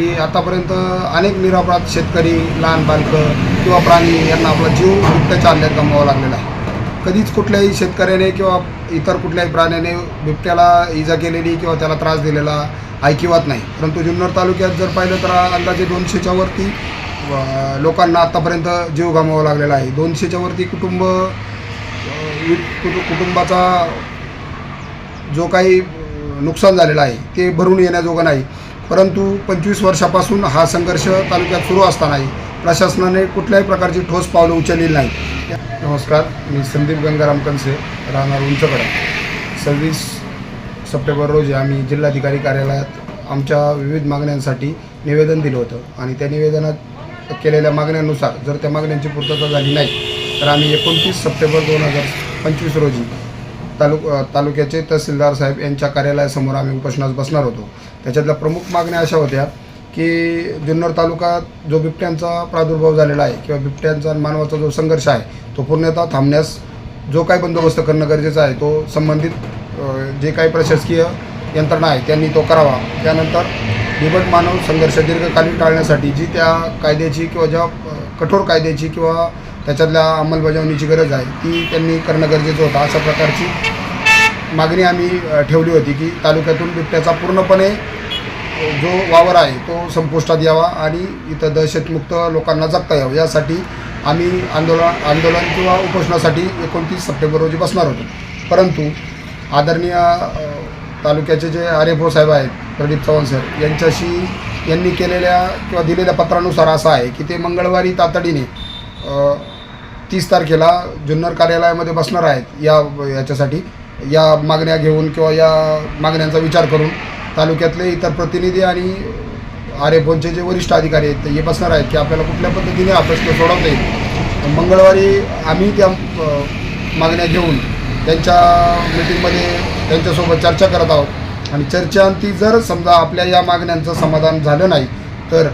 की आतापर्यंत अनेक निरापराध शेतकरी लहान बालकं किंवा प्राणी यांना आपला जीव बिबट्याच्या हल्ल्यात गमवावा लागलेला आहे. कधीच कुठल्याही शेतकऱ्याने किंवा इतर कुठल्याही प्राण्याने बिबट्याला इजा केलेली किंवा त्याला त्रास दिलेला ऐकिवात नाही. परंतु जुन्नर तालुक्यात जर पाहिलं तर अंदाजे दोनशेच्या वरती लोकांना आत्तापर्यंत जीव गमवावा लागलेला आहे. दोनशेच्या वरती कुटुंब कुटुंबाचा जो काही नुकसान झालेलं आहे ते भरून येण्याजोगं नाही. परंतु पंचवीस वर्षापासून हा संघर्ष तालुक्यात सुरू असतानाही प्रशासनाने कुठल्याही प्रकारची ठोस पावलं उचललेली नाही नमस्कार मी संदीप गंगाराम कनसे राहणार उंचकडा. सव्वीस सप्टेंबर रोजी आम्ही जिल्हाधिकारी कार्यालयात आमच्या विविध मागण्यांसाठी निवेदन दिलं होतं आणि त्या निवेदनात केलेल्या मागण्यांनुसार जर त्या मागण्यांची पूर्तता झाली नाही तर आम्ही एकोणतीस सप्टेंबर दोन हजार पंचवीस रोजी तालुक तालुक्याचे तहसीलदार साहेब यांच्या कार्यालयासमोर आम्ही उपोषणास बसणार होतो. त्याच्यातल्या प्रमुख मागण्या अशा होत्या की जुन्नर तालुक्यात जो बिबट्यांचा प्रादुर्भाव झालेला आहे किंवा बिबट्यांचा आणि मानवाचा जो संघर्ष आहे तो पूर्णतः थांबण्यास जो काही बंदोबस्त करणं गरजेचं आहे तो संबंधित जे काही प्रशासकीय यंत्रणा आहे त्यांनी तो करावा. त्यानंतर बिबट मानव संघर्ष दीर्घकालीन टाळण्यासाठी जी त्या कायद्याची किंवा ज्या कठोर कायद्याची किंवा त्याच्यातल्या अंमलबजावणीची गरज आहे ती त्यांनी करणं गरजेचं होतं. अशा प्रकारची मागणी आम्ही ठेवली होती की तालुक्यातून बिबट्याचा पूर्णपणे जो वावर आहे तो संपुष्टात यावा आणि इथं दहशतमुक्त लोकांना जगता यावं. यासाठी आम्ही आंदोलन आंदोलन किंवा उपोषणासाठी एकोणतीस सप्टेंबर रोजी बसणार होतो. परंतु आदरणीय तालुक्याचे जे आर एफ ओ साहेब आहेत प्रदीप चव्हाण सर यांच्याशी यांनी केलेल्या किंवा दिलेल्या पत्रानुसार असं आहे की ते मंगळवारी तातडीने तीस तारखेला जुन्नर कार्यालयामध्ये बसणार आहेत या याच्यासाठी. या मागण्या घेऊन किंवा या मागण्यांचा विचार करून तालुक्यातले इतर प्रतिनिधी आणि आर एफ जे वरिष्ठ अधिकारी आहेत ते हे बसणार आहेत की आपल्याला कुठल्या पद्धतीने हा प्रश्न सोडवता येईल. मंगळवारी आम्ही त्या मागण्या घेऊन त्यांच्या मिटिंगमध्ये त्यांच्यासोबत चर्चा करत आहोत. आणि चर्चांती जर समजा आपल्या या मागण्यांचं समाधान झालं नाही तर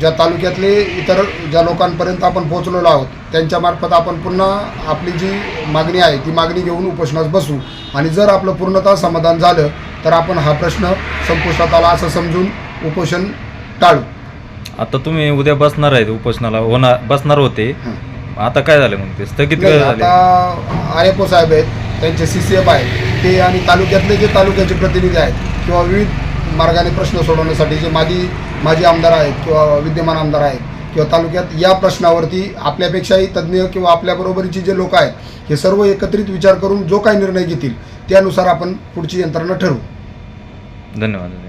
ज्या तालुक्यातले इतर ज्या लोकांपर्यंत आपण पोहोचलेलो आहोत त्यांच्यामार्फत आपण पुन्हा आपली जी मागणी आहे ती मागणी घेऊन उपोषणास बसू. आणि जर आपलं पूर्णतः समाधान झालं तर आपण हा प्रश्न संपुष्टात आला असं समजून उपोषण टाळू. आता तुम्ही उद्या बसणार आहेत उपोषणाला होणार बसणार होते. आता काय झालं मग ते? स्थगित नाही, आता आय एफ ओ साहेब आहेत त्यांचे सी सी एफ आहेत. ते आणि तालुक्यातले जे तालुक्याचे प्रतिनिधी आहेत किंवा विविध मार्गाने प्रश्न सोडवण्यासाठी जे माजी माजी आमदार आहेत किंवा विद्यमान आमदार आहेत किंवा तालुक्यात या प्रश्नावरती आपल्यापेक्षाही तज्ज्ञ किंवा आपल्याबरोबरीचे जे लोक आहेत हे सर्व एकत्रित विचार करून जो काही निर्णय घेतील त्यानुसार आपण पुढची यंत्रणा ठरवू. धन्यवाद.